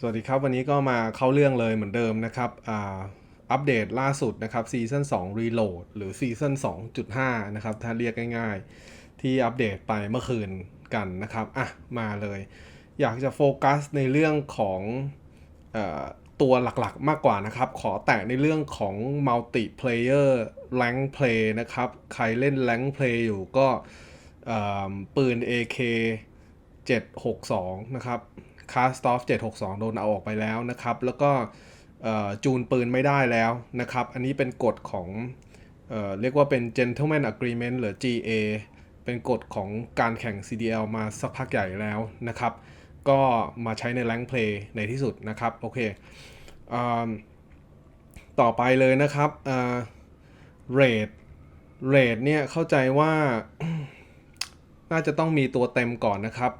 สวัสดีครับ วันนี้ก็มาเข้าเรื่องเลยเหมือนเดิมนะครับอ่าอัปเดตล่าสุดนะครับซีซั่น2 Reload หรือซีซั่น2.5 นะครับ ถ้าเรียกง่ายๆ ที่อัปเดตไปเมื่อคืนกันนะครับ อะ มาเลย อยากจะโฟกัสในเรื่องของอตัวหลักๆมากกว่านะครับ ขอแตะในเรื่องของ Multiplayer Rank Play นะครับ ใครเล่น Rank Play อยู่ก็เอ่อปืน AK 762 นะครับ คาสตอฟ762 โดนเอาออกไปแล้วนะครับ แล้วก็จูนปืนไม่ได้แล้วนะครับ อันนี้เป็นกฎของเออเรียกว่าเป็น Gentleman Agreement หรือ GA เป็นกฎของการแข่ง CDL มาสักพักใหญ่แล้วนะครับ ก็มาใช้ใน Rank Play ในที่สุดนะครับ โอเคอต่อไปเลยนะครับเรทเรทเนี่ยเข้าใจว่าน่าจะต้องมีตัวเต็มก่อนนะครับ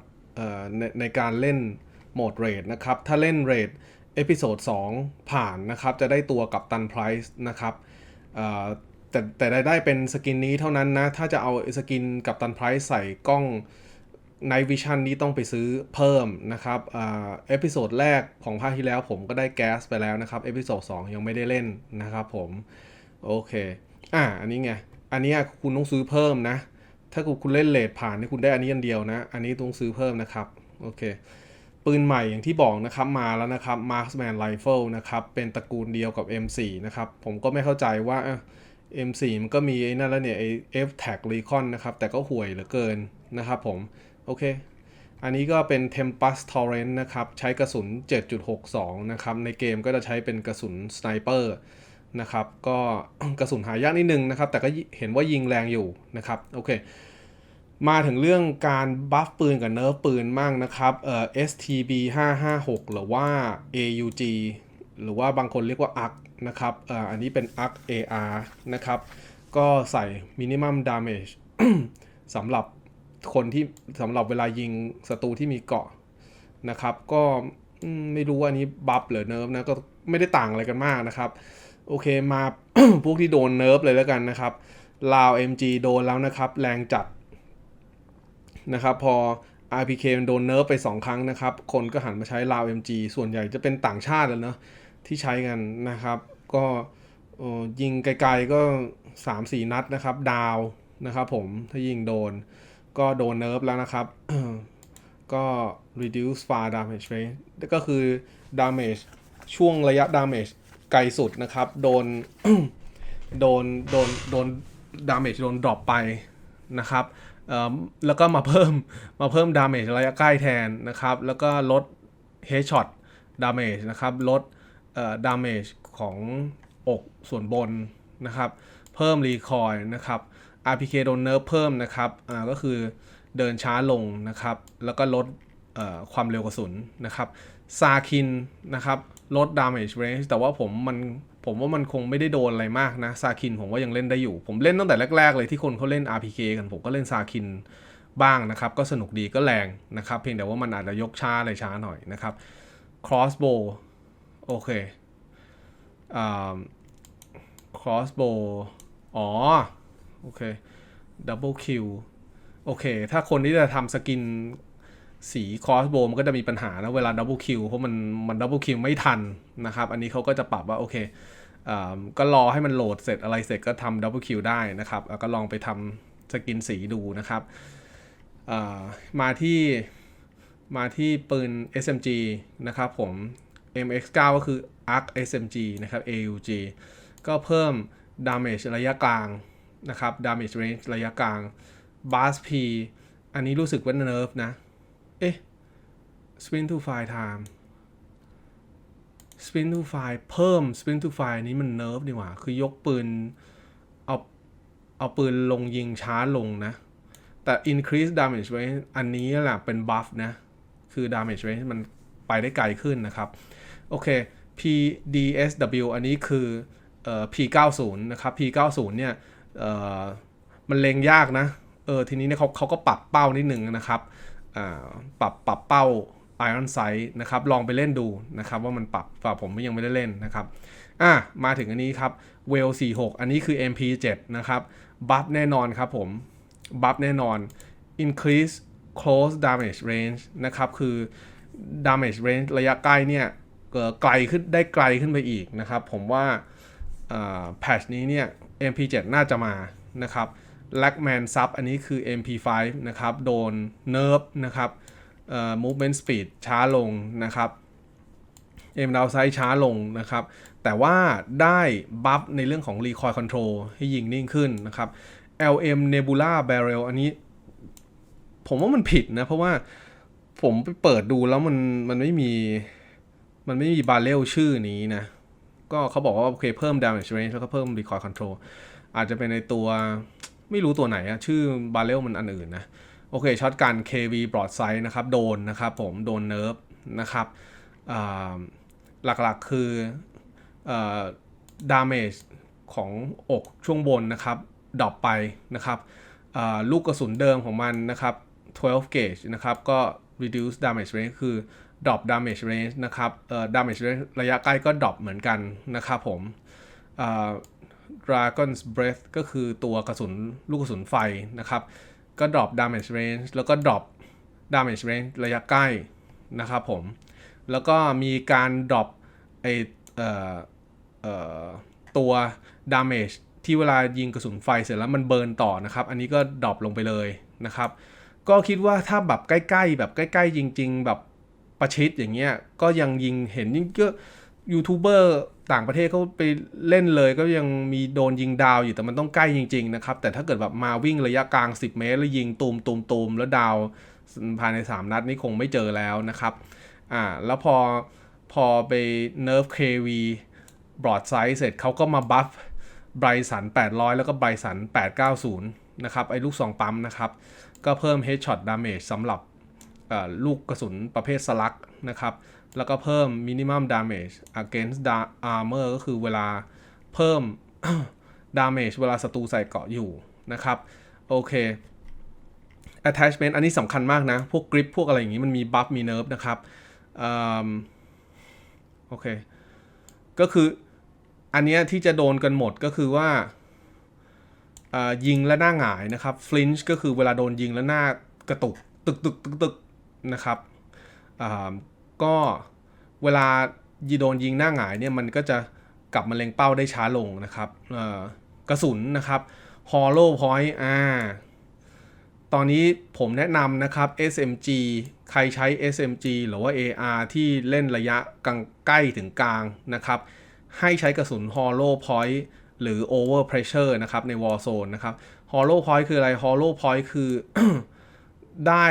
ในในการเล่น โหมดเรทนะครับ ถ้าเล่นเรทเอพิโซด2ผ่านนะครับ จะได้ตัวกับตันไพรส์นะครับแต่แต่ได้ได้เป็นสกินนี้เท่านั้นนะ ถ้าจะเอาสกินกับตันไพรส์ใส่กล้อง Night Vision นี้ต้องไปซื้อเพิ่มนะครับเอพิโซดแรกของภาคที่แล้วผมก็ได้แก๊สไปแล้วนะครับ เอพิโซด2ยังไม่ได้เล่นนะครับผม โอเค อ่าอันนี้ไง อันนี้คุณต้องซื้อเพิ่มนะ ถ้าคุณเล่นเลทผ่านนี่คุณได้อันนี้อันเดียวนะ อันนี้ต้องซื้อเพิ่มนะครับ โอเค ปืนใหม่อย่างที่บอกนะครับมาแล้วนะครับ Marksman Rifle นะครับ เป็นตระกูลเดียวกับ M4 นะครับ ผมก็ไม่เข้าใจว่า M4 มันก็มีไอ้นั่นแล้วเนี่ยไอ้ F Tag Recon นะครับ แต่ก็ห่วยเหลือเกินนะครับผม โอเค อันนี้ก็เป็น Tempest Torrent นะครับ ใช้กระสุน 7.62 นะครับ ในเกมก็จะใช้เป็นกระสุนสไนเปอร์นะครับ ก็กระสุนหายากนิดนึงนะครับ แต่ก็เห็นว่ายิงแรงอยู่นะครับ โอเค มาถึงเรื่องการบัฟปืนกับเนิร์ฟปืนมั่งนะครับเอ่อ STB 556 หรือว่า AUG หรือว่าบางคนเรียกว่า ARC นะครับเอ่ออันนี้เป็น ARC AR นะครับ ก็ใส่ minimum damage สำหรับคนที่สำหรับเวลายิงศัตรูที่มีเกาะนะครับ ก็ไม่รู้ว่าอันนี้บัฟหรือเนิร์ฟนะ ก็ไม่ได้ต่างอะไรกันมากนะครับ โอเคมาพวกที่โดนเนิร์ฟเลยแล้วกันนะครับลาว MG โดนแล้วนะครับ แรงจัด นะครับพอ RPK มันโดนเนิร์ฟไป 2 ครั้งนะครับ คนก็หันมาใช้ราว MG ส่วนใหญ่จะเป็นต่างชาติแล้วเนาะที่ใช้กันนะครับ ก็ยิงไกลๆก็ 3-4 นัดนะครับ ดาวนะครับผมถ้ายิงโดน ก็โดนเนิร์ฟแล้วนะครับ ก็ reduce far damage rate ก็คือ damage ช่วงระยะ damage ไกลสุดนะครับ โดน โดน โดน โดน damage โดน drop ไปนะครับ แล้วก็มาเพิ่มมาเพิ่ม damage ระยะใกล้แทนนะครับ แล้วก็ลด headshot damage นะครับ ลดเอ่อ damage ของอกส่วนบนนะครับ เพิ่ม recoil นะครับ RPK โดนเนิร์ฟเพิ่มนะครับก็คือเดินช้าลงนะครับ แล้วก็ลดความเร็วกระสุนนะครับซาคินนะครับ ลด damage range แต่ว่าผมมัน ผมว่ามันคงไม่ได้โดนอะไรมากนะซาคินผมว่ายังเล่นได้อยู่ ผมเล่นตั้งแต่แรก ๆ เลยที่คนเขาเล่น RPK กันผมก็เล่นซาคินบ้างนะครับ ก็สนุกดีก็แรงนะครับ เพียงแต่ว่ามันอาจจะยกช้าอะไรช้าหน่อยนะครับ crossbow โอเคอ crossbow อ๋อ โอเค double kill โอเค ถ้าคนที่จะทำสกินสี crossbow มันก็จะมีปัญหานะเวลา double kill เพราะมันมัน double kill ไม่ทันนะครับ อันนี้เขาก็จะปรับว่า โอเค ก็รอให้มันโหลดเสร็จอะไรเสร็จก็ทำ double kill ได้นะครับ แล้วก็ลองไปทำสกินสีดูนะครับ มาที่มาที่ปืน SMG นะครับผม MX9 ก็คือ ARC SMG นะครับ AUG ก็เพิ่ม damage ระยะกลางนะครับ damage range ระยะกลาง bars P อันนี้รู้สึกว่า nerf นะ เอ๊ะ spin to fire time spin to fire เพิ่ม spin to fire นี้มัน nerf ดีกว่า คือยกปืน เอา เอาปืนลงยิงช้าลงนะ แต่ increase damage range อันนี้แหละเป็น buff นะ คือ damage range มันไปได้ไกลขึ้นนะครับ โอเค PDSW อันนี้คือเอ่อ P90 นะครับ P90 เนี่ยเอ่อมันเลงยากนะ เออ ทีนี้เนี่ยเขาเขาก็ปรับเป้านิดหนึ่งนะครับ อ่า ปรับ ปรับเป้า Iron Sight นะครับ ลองไปเล่นดูนะครับว่ามันปรับฝ่าผมยังไม่ได้เล่นนะครับ อะ มาถึงอันนี้ครับ w e l 46 อันนี้คือ MP7 นะครับ บัฟแน่นอนครับผม บัฟแน่นอน increase close damage range นะครับ คือ damage range ระยะใกล้เนี่ยเอ่อไกลขึ้นได้ไกลขึ้นไปอีกนะครับ ผมว่าแพทชนี้เนี่ย MP7 น่าจะมานะครับ Lackman Sub อันนี้คือ MP5 นะครับ โดน nerf นะครับ movement speed ช้าลงนะครับเอ็มดาวไซช้าลงนะครับ แต่ว่าได้บัฟในเรื่องของ Recoil Control ให้ยิงนิ่งขึ้นนะครับ LM Nebula Barrel อันนี้ ผมว่ามันผิดนะ เพราะว่าผมไปเปิดดูแล้วมันมันไม่มีมันไม่มีบาเรลชื่อนี้นะ ก็เขาบอกว่าโอเคเพิ่ม damage range แล้วก็เพิ่ม recoil control อาจจะเป็นในตัวไม่รู้ตัวไหนอะชื่อบาเรลมันอันอื่นนะ โอเคช็อตกัน KV broadside นะครับ โดนนะครับผมโดนเนิร์ฟนะครับหลักๆคือดาเมจของอกช่วงบนนะครับดรอปไปนะครับลูกกระสุนเดิมของมันนะครับ 12 gauge นะครับ ก็ reduce damage range คือ drop damage range นะครับ damage range ระยะใกล้ก็ drop เหมือนกันนะครับผม Dragon's Breath ก็คือตัวกระสุนลูกกระสุนไฟนะครับ ก็ drop damage range แล้วก็ drop damage range ระยะใกล้นะครับผม แล้วก็มีการ drop ไอเอ่อเอ่อตัว damage ที่เวลายิงกระสุนไฟเสร็จแล้วมันเบิร์นต่อนะครับ อันนี้ก็ drop ลงไปเลยนะครับ ก็คิดว่าถ้าแบบใกล้ๆ แบบใกล้ ๆ จริง ๆ แบบประชิดอย่างเงี้ย ก็ยังยิงเห็นยิงก็ ยูทูบเบอร์ต่างประเทศเขาไปเล่นเลยก็ยังมีโดนยิงดาวอยู่แต่มันต้องใกล้จริง ๆ นะครับ แต่ถ้าเกิดแบบมาวิ่งระยะกลาง 10 เมตร แล้วยิงตูมตูมตูมแล้วดาวภายใน 3 นัดนี่คงไม่เจอแล้วนะครับอ่าแล้วพอพอไปเนิร์ฟ KV บรอดไซส์เสร็จเขาก็มาบัฟไบรสัน 800 แล้วก็ไบรสัน 890 นะครับ ไอ้ลูกซองปั๊มนะครับ ก็เพิ่ม Headshot Damage สำหรับลูกกระสุนประเภทสลักนะครับ แล้วก็เพิ่ม Minimum Damage against da- Armor ก็คือเวลาเพิ่ม Damage เวลาศัตรูใส่เกราะอยู่นะครับ โอเค Attachment อันนี้สำคัญมากนะ พวก grip พวกอะไรอย่างนี้มันมี buff มี nerf นะครับอืมโอเค ก็คืออันนี้ที่จะโดนกันหมดก็คือว่ายิงและหน้าหงายนะครับ flinch ก็คือเวลาโดนยิงแล้วหน้ากระตุกตึกตึกตึกตึกนะครับ ก็เวลายีโดนยิงหน้าหงายเนี่ยมันก็จะกลับมาเล็งเป้าได้ช้าลงนะครับกระสุนนะครับ hollow point อ่าตอนนี้ผมแนะนำนะครับ SMG ใครใช้ SMG หรือว่า AR ที่เล่นระยะกลางใกล้ถึงกลางนะครับ ให้ใช้กระสุน hollow point หรือ over pressure นะครับใน war zone นะครับ hollow point คืออะไร hollow point คือได้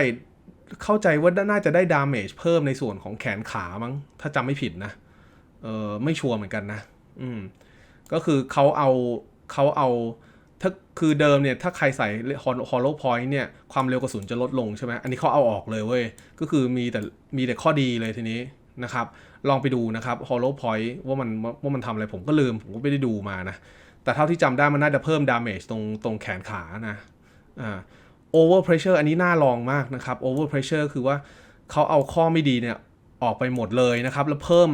เข้าใจว่าน่าจะได้ damage เพิ่มในส่วนของแขนขามั้ง ถ้าจำไม่ผิดนะ เออไม่ชัวร์เหมือนกันนะ อืม ก็คือเขาเอาเขาเอาถ้าคือเดิมเนี่ย ถ้าใครใส่ hollow point เนี่ย ความเร็วกระสุนจะลดลงใช่ไหมอันนี้เขาเอาออกเลยเว้ย ก็คือมีแต่มีแต่ข้อดีเลยทีนี้นะครับ ลองไปดูนะครับ hollow point ว่ามันว่ามันทำอะไรผมก็ลืม ผมก็ไม่ได้ดูมานะ แต่เท่าที่จำได้มันน่าจะเพิ่ม damage ตรงตรงแขนขานะ อ่า over pressure อันนี้น่าลองมากนะครับ over pressure คือว่าเขาเอาข้อไม่ดีเนี่ยออกไปหมดเลยนะครับ แล้วเพิ่ม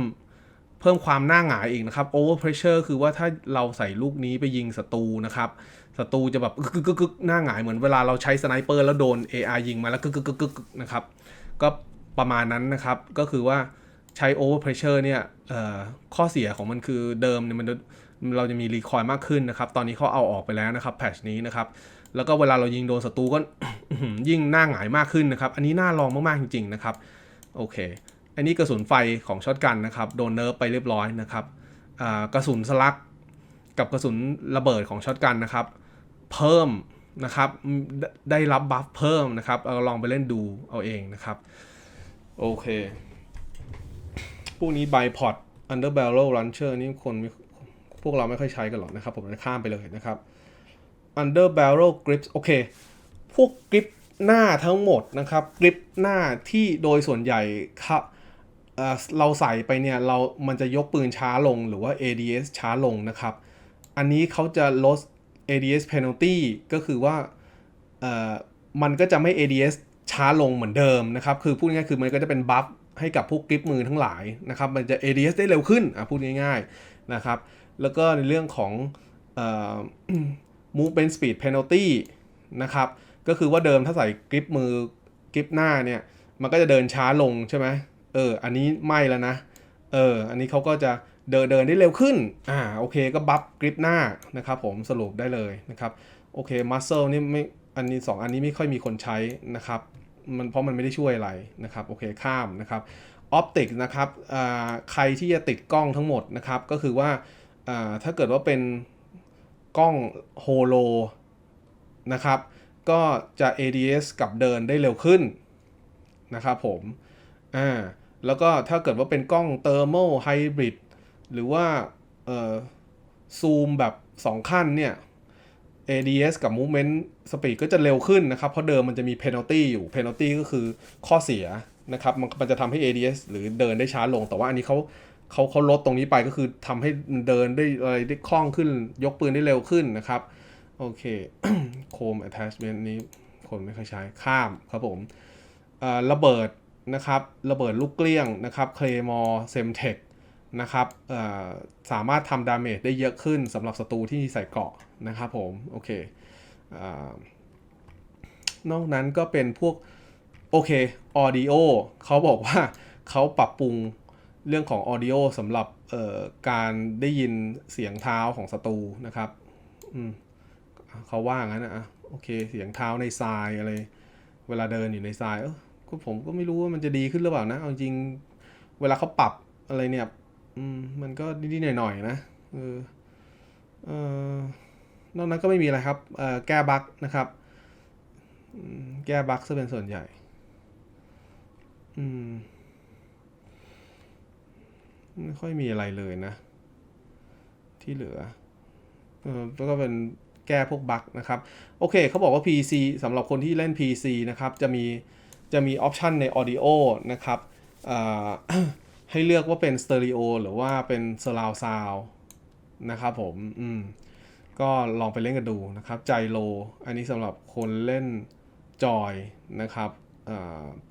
เพิ่มความหน้าหงายอีกนะครับ over pressure คือว่าถ้าเราใส่ลูกนี้ไปยิงศัตรูนะครับศัตรูจะแบบกึกกึกหน้าหงายเหมือนเวลาเราใช้สไนเปอร์แล้วโดน AR ยิงมาแล้วกึกกึกกึกกึกนะครับก็ประมาณนั้นนะครับ ก็คือว่าใช้ over pressure เนี่ยข้อเสียของมันคือเดิมเนี่ยมัน เราจะมีรีคอยมากขึ้นนะครับ ตอนนี้เขาเอาออกไปแล้วนะครับแพทชนี้นะครับ แล้วก็เวลาเรายิงโดนศัตรูก็ยิ่งหน้าหงายมากขึ้นนะครับ อันนี้น่าลองมาก ๆ จริง ๆ นะครับ โอเค อันนี้กระสุนไฟของช็อตกันนะครับ โดนเนิร์ฟไปเรียบร้อยนะครับกระสุนสลัก กับกระสุนระเบิดของช็อตกันนะครับ เพิ่มนะครับ ได้รับบัฟเพิ่มนะครับเราลองไปเล่นดูเอาเองนะครับ โอเคพวกนี้ bipod under barrel launcher นี่คนไพวกเราไม่ค่อยใช้กันหรอกนะครับผมจะข้ามไปเลยนะครับ under barrel grips โอเค พวกกริปหน้าทั้งหมดนะครับกริปหน้าที่โดยส่วนใหญ่ครับเเราใส่ไปเนี่ยเรา มันจะยกปืนช้าลงหรือว่า ADS ช้าลงนะครับ อันนี้เขาจะลด ADS penalty ก็คือว่ามันก็จะไม่ ADS ช้าลงเหมือนเดิมนะครับ คือพูดง่ายๆคือมันก็จะเป็นบัฟให้กับพวกกริปมือทั้งหลายนะครับ มันจะ ADS ได้เร็วขึ้น อะพูดง่ายๆนะครับ แล้วก็ในเรื่องของออ movement speed penalty นะครับ ก็คือว่าเดิมถ้าใส่กริปมือกริปหน้าเนี่ย มันก็จะเดินช้าลงใช่ไหมเออ อันนี้ไม่แล้วนะ เออ อันนี้เขาก็จะเดินเดินได้เร็วขึ้น อ่า โอเค ก็บัฟกริปหน้านะครับผมสรุปได้เลยนะครับ โอเค มัสเซลนี่ไม่ อันนี้ 2 อันนี้ไม่ค่อยมีคนใช้นะครับ มันเพราะมันไม่ได้ช่วยอะไรนะครับ โอเค ข้ามนะครับ ออปติกนะครับ อ่า ใครที่จะติดกล้องทั้งหมดนะครับ ก็คือว่า อ่าถ้าเกิดว่าเป็นกล้องโฮโลนะครับ ก็จะ ADS กับเดินได้เร็วขึ้นนะครับผม อ่า แล้วก็ถ้าเกิดว่าเป็นกล้องเทอร์โมไฮบริดหรือว่า เอ่อ ซูมแบบ 2 ขั้นเนี่ย ADS กับ Movement Speed ก็จะเร็วขึ้นนะครับ เพราะเดิมมันจะมี penalty อยู่ penalty ก็คือข้อเสียนะครับ มันมันจะทำให้ ADS หรือเดินได้ช้าลง แต่ว่าอันนี้เขา เขาเขาลดตรงนี้ไปก็คือทำให้เดินได้อะไรได้คล่องขึ้น ยกปืนได้เร็วขึ้นนะครับ โอเค Chrome attachment นี้คนไม่ค่อยใช้ข้ามครับผมระเบิดนะครับระเบิดลูกเกลี้ยงนะครับ Claymore Semtex นะครับสามารถทำดาเมจได้เยอะขึ้นสำหรับศัตรูที่ใส่เกราะนะครับผมโอเคอนอกนั้นก็เป็นพวกโอเค Audio เขาบอกว่าเขาปรับปรุง เรื่องของ Audio สำหรับการได้ยินเสียงเท้าของศัตรูนะครับอืมเขาว่างั้นนะอะโอเค เสียงเท้าในทรายอะไร เวลาเดินอยู่ในทรายเออก็ผมก็ไม่รู้ว่ามันจะดีขึ้นหรือเปล่านะเอาจริงเวลาเขาปรับอะไรเนี่ยมมันก็นิดๆหน่อยๆนะเออเออนอกนั้นก็ไม่มีอะไรครับแก้บั๊กนะครับแก้บั๊กซะเป็นส่วนใหญ่ อืม ไม่ค่อยมีอะไรเลยนะ ที่เหลือเออแล้วก็เป็นแก้พวกบั๊กนะครับ โอเคเขาบอกว่า PC สำหรับคนที่เล่น PC นะครับ จะมีจะมีออปชันใน Audio นะครับให้เลือกว่าเป็นสเตอริโอหรือว่าเป็น surround sound นะครับผมอืมก็ลองไปเล่นกันดูนะครับใจโล อันนี้สำหรับคนเล่นจอยนะครับ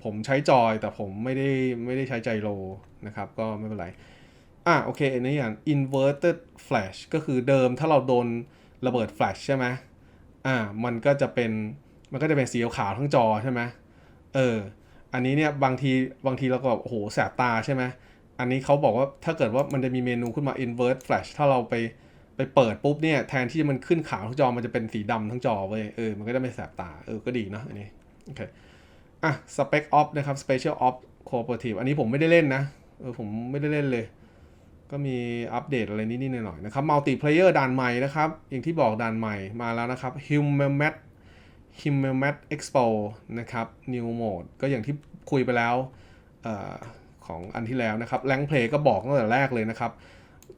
ผมใช้จอยแต่ผมไม่ได้ไม่ได้ใช้ใจโลนะครับ ก็ไม่เป็นไร อะโอเคอันนี้อย่าง inverted flash ก็คือเดิมถ้าเราโดนระเบิด flash ใช่ไหมอ่ามันก็จะเป็นมันก็จะเป็นสีขาวทั้งจอใช่ไหมเอออันนี้เนี่ยบางทีบางทีเราก็แบบโอ้โหแสบตาใช่ไหมอันนี้เขาบอกว่าถ้าเกิดว่ามันจะมีเมนูขึ้นมา invert flash ถ้าเราไปไปเปิดปุ๊บเนี่ยแทนที่มันขึ้นขาวทั้งจอมันจะเป็นสีดำทั้งจอเว้ยเออมันก็จะไม่แสบตาเออก็ดีเนอะอันนี้โอเค อะ spec op นะครับ special op cooperative อันนี้ผมไม่ได้เล่นนะเออผมไม่ได้เล่นเลย ก็มีอัปเดตอะไรนิดๆหน่อยๆนะครับ multiplayer ด่านใหม่นะครับ อย่างที่บอกด่านใหม่มาแล้วนะครับ human mat human mat expo นะครับ new mode ก็อย่างที่คุยไปแล้วเอ่อของอันที่แล้วนะครับ rank play ก็บอกตั้งแต่แรกเลยนะครับ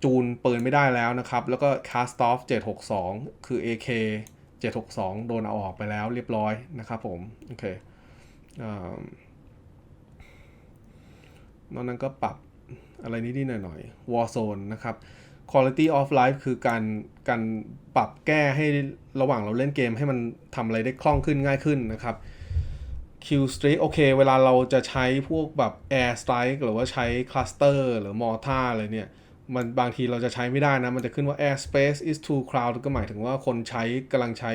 จูนปืนไม่ได้แล้วนะครับ แล้วก็ cast off 762 คือ AK 762 โดนเอาออกไปแล้วเรียบร้อยนะครับผม โอเค นอกนั้นก็ปรับอะไรนิดๆหน่อยๆ Warzone นะครับ Quality of Life คือการการปรับแก้ให้ระหว่างเราเล่นเกมให้มันทำอะไรได้คล่องขึ้นง่ายขึ้นนะครับ Q Streak โอเค เวลาเราจะใช้พวกแบบ Air Strike หรือว่าใช้ Cluster หรือ Mortar อะไรเนี่ย มันบางทีเราจะใช้ไม่ได้นะ มันจะขึ้นว่า Air Space is too crowded ก็หมายถึงว่าคนใช้กำลังใช้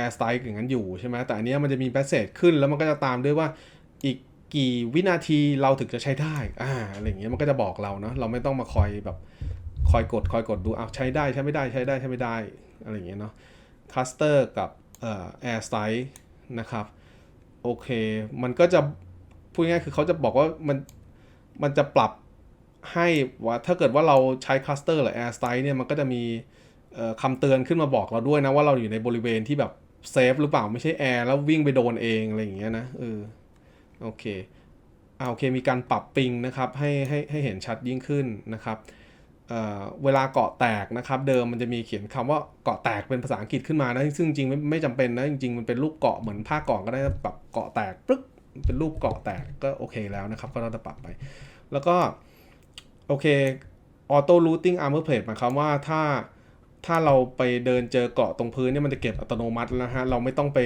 Air Strike อย่างนั้นอยู่ใช่ไหมแต่อันนี้มันจะมีแ s ส a g e ขึ้นแล้วมันก็จะตามด้วยว่าอีกกี่วินาทีเราถึงจะใช้ได้อ่าอะไรอย่างเงี้ยมันก็จะบอกเราเนาะเราไม่ต้องมาคอยแบบคอยกดคอยกดดูอ้าวใช้ได้ใช้ไม่ได้ใช้ได้ใช้ไม่ได้อะไรอย่างเงี้ยเนาะ Cluster กับเอ่อ Air Strike นะครับโอเค มันก็จะพูดง่ายๆคือเขาจะบอกว่ามันมันจะปรับให้ว่าถ้าเกิดว่าเราใช้คัสเตอร์หรือ Air Strike เนี่ยมันก็จะมีคำเตือนขึ้นมาบอกเราด้วยนะว่าเราอยู่ในบริเวณที่แบบ เซฟหรือเปล่าไม่ใช่แอร์แล้ววิ่งไปโดนเองอะไรอย่างเงี้ยนะเออโอเคเอาโอเคมีการปรับปิงนะครับให้ให้ให้เห็นชัดยิ่งขึ้นนะครับเเวลาเกาะแตกนะครับ เดิมมันจะมีเขียนคำว่าเกาะแตกเป็นภาษาอังกฤษขึ้นมานะซึ่งจริงไม่ไม่จำเป็นนะจริงๆมันเป็นรูปเกาะเหมือนผ้าเกาะก็ได้แบบเกาะแตกปึ๊กเป็นรูปเกาะแตกก็โอเคแล้วนะครับ ก็เราจะปรับไป แล้วก็โอเค auto looting armor plate หมายความว่าถ้า ถ้าเราไปเดินเจอเกาะตรงพื้นเนี่ยมันจะเก็บอัตโนมัติแล้วนะฮะ เราไม่ต้องไป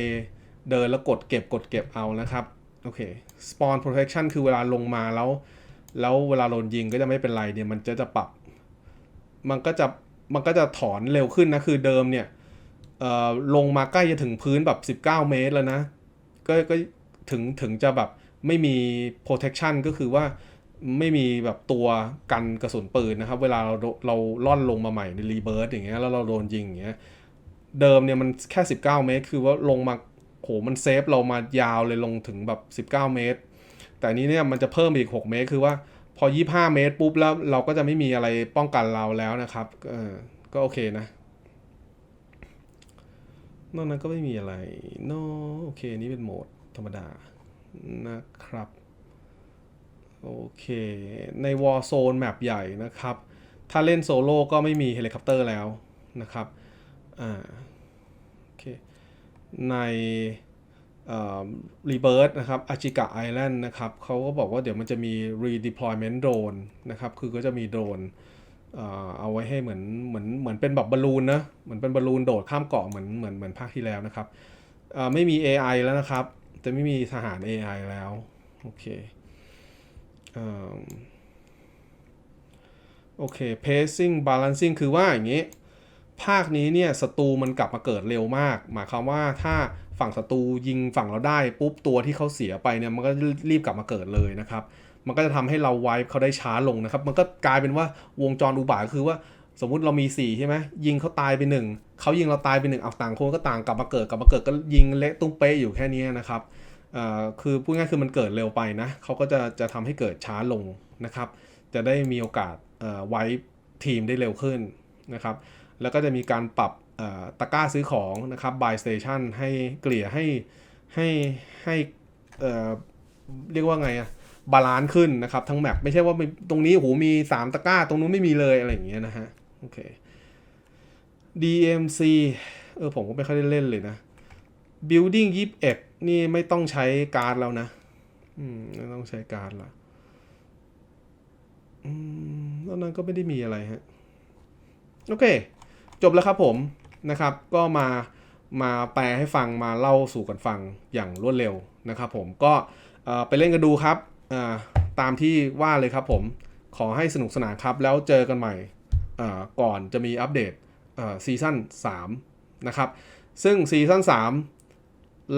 เดินแล้วกดเก็บกดเก็บเอานะครับ โอเค spawn protection คือเวลาลงมาแล้ว แล้วเวลาโดนยิงก็จะไม่เป็นไรเนี่ยมันจะจะปรับ มันก็จะมันก็จะถอนเร็วขึ้นนะ คือเดิมเนี่ยเอ่อลงมาใกล้จะถึงพื้นแบบ 19 เมตรแล้วนะ ก็ก็ถึงถึงจะแบบไม่มี protection ก็คือว่า ไม่มีแบบตัวกันกระสุนปืนนะครับ เวลาเราเราล่อนลงมาใหม่ในรีเบิร์ตอย่างเงี้ยแล้วเราโดนยิงอย่างเงี้ยเดิมเนี่ยมันแค่ 19 เมตร คือว่าลงมาโหมันเซฟเรามายาวเลยลงถึงแบบ 19 เมตร แต่นี้เนี่ยมันจะเพิ่มอีก 6 เมตร คือว่าพอ 25 เมตรปุ๊บแล้วเราก็จะไม่มีอะไรป้องกันเราแล้วนะครับเออก็โอเคนะ นอกนั้นก็ไม่มีอะไรโนโอเค นี่เป็นโหมดธรรมดานะครับ โอเค ใน Warzone แมปใหญ่นะครับ ถ้าเล่นโซโล่ก็ไม่มีเฮลิคอปเตอร์แล้วนะครับอ่าโอเคในรีเบิร์นะครับอาจิกะไอแลนด์นะครับเขาก็บอกว่าเดี๋ยวมันจะมี redeployment drone นะครับ คือก็จะมีโดรนเอาไว้ให้เหมือนเหมือนเหมือนเป็นแบบบอลลูนนะเหมือนเป็นบอลลูนโดดข้ามเกาะเหมือนเหมือนเหมือนภาคที่แล้วนะครับไม่มี AI แล้วนะครับ จะไม่มีทหาร AI แล้ว โอเค โอเค pacing balancing คือว่าอย่างนี้ ภาคนี้เนี่ยศัตรูมันกลับมาเกิดเร็วมาก หมายความว่าถ้าฝั่งศัตรูยิงฝั่งเราได้ปุ๊บตัวที่เขาเสียไปเนี่ยมันก็รีบกลับมาเกิดเลยนะครับ มันก็จะทำให้เราไวป์เขาได้ช้าลงนะครับ มันก็กลายเป็นว่าวงจรอุบาทคือว่าสมมุติเรามี 4 ใช่ไหมยิงเขาตายไปหนึ่งเขายิงเราตายไปหนึ่งเอาต่างคนก็ต่างกลับมาเกิดกลับมาเกิดก็ยิงเละตุ้มเป๊ะอยู่แค่นี้นะครับ คือพูดง่ายคือมันเกิดเร็วไปนะเขาก็จะจะทำให้เกิดช้าลงนะครับ จะได้มีโอกาสไว้ทีมได้เร็วขึ้นนะครับ แล้วก็จะมีการปรับตะกร้าซื้อของนะครับ buy station ให้เกลี่ยให้ให้ให้เอ่อเรียกว่าไงอะบาลานซ์ขึ้นนะครับ ทั้งแมปไม่ใช่ว่าตรงนี้โหมี 3 ตะกร้า ตรงนู้นไม่มีเลยอะไรอย่างเงี้ยนะฮะโอเค DMC เออผมก็ไม่ค่อยได้เล่นเลยนะ Building 21 นี่ไม่ต้องใช้การ์ดแล้วนะ อืมไม่ต้องใช้การ์ดละอืมแล้วนั้นก็ไม่ได้มีอะไรฮะ โอเค จบแล้วครับผมนะครับ ก็มามาแปลให้ฟังมาเล่าสู่กันฟังอย่างรวดเร็วนะครับผมก็ไปเล่นกันดูครับตามที่ว่าเลยครับผมขอให้สนุกสนานครับ แล้วเจอกันใหม่ก่อนจะมีอัปเดตซีซั่น3นะครับ ซึ่งซีซั่น3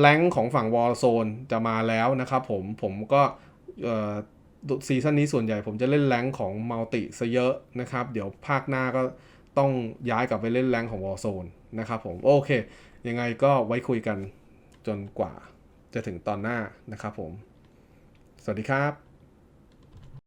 แรงของฝั่งวอลโซนจะมาแล้วนะครับผม ผมก็ซีซั่นนี้ส่วนใหญ่ผมจะเล่นแรงของมัลติซะเยอะนะครับ เดี๋ยวภาคหน้าก็ต้องย้ายกลับไปเล่นแรงของวอลโซนนะครับผม โอเค ยังไงก็ไว้คุยกันจนกว่าจะถึงตอนหน้านะครับผม สวัสดีครับ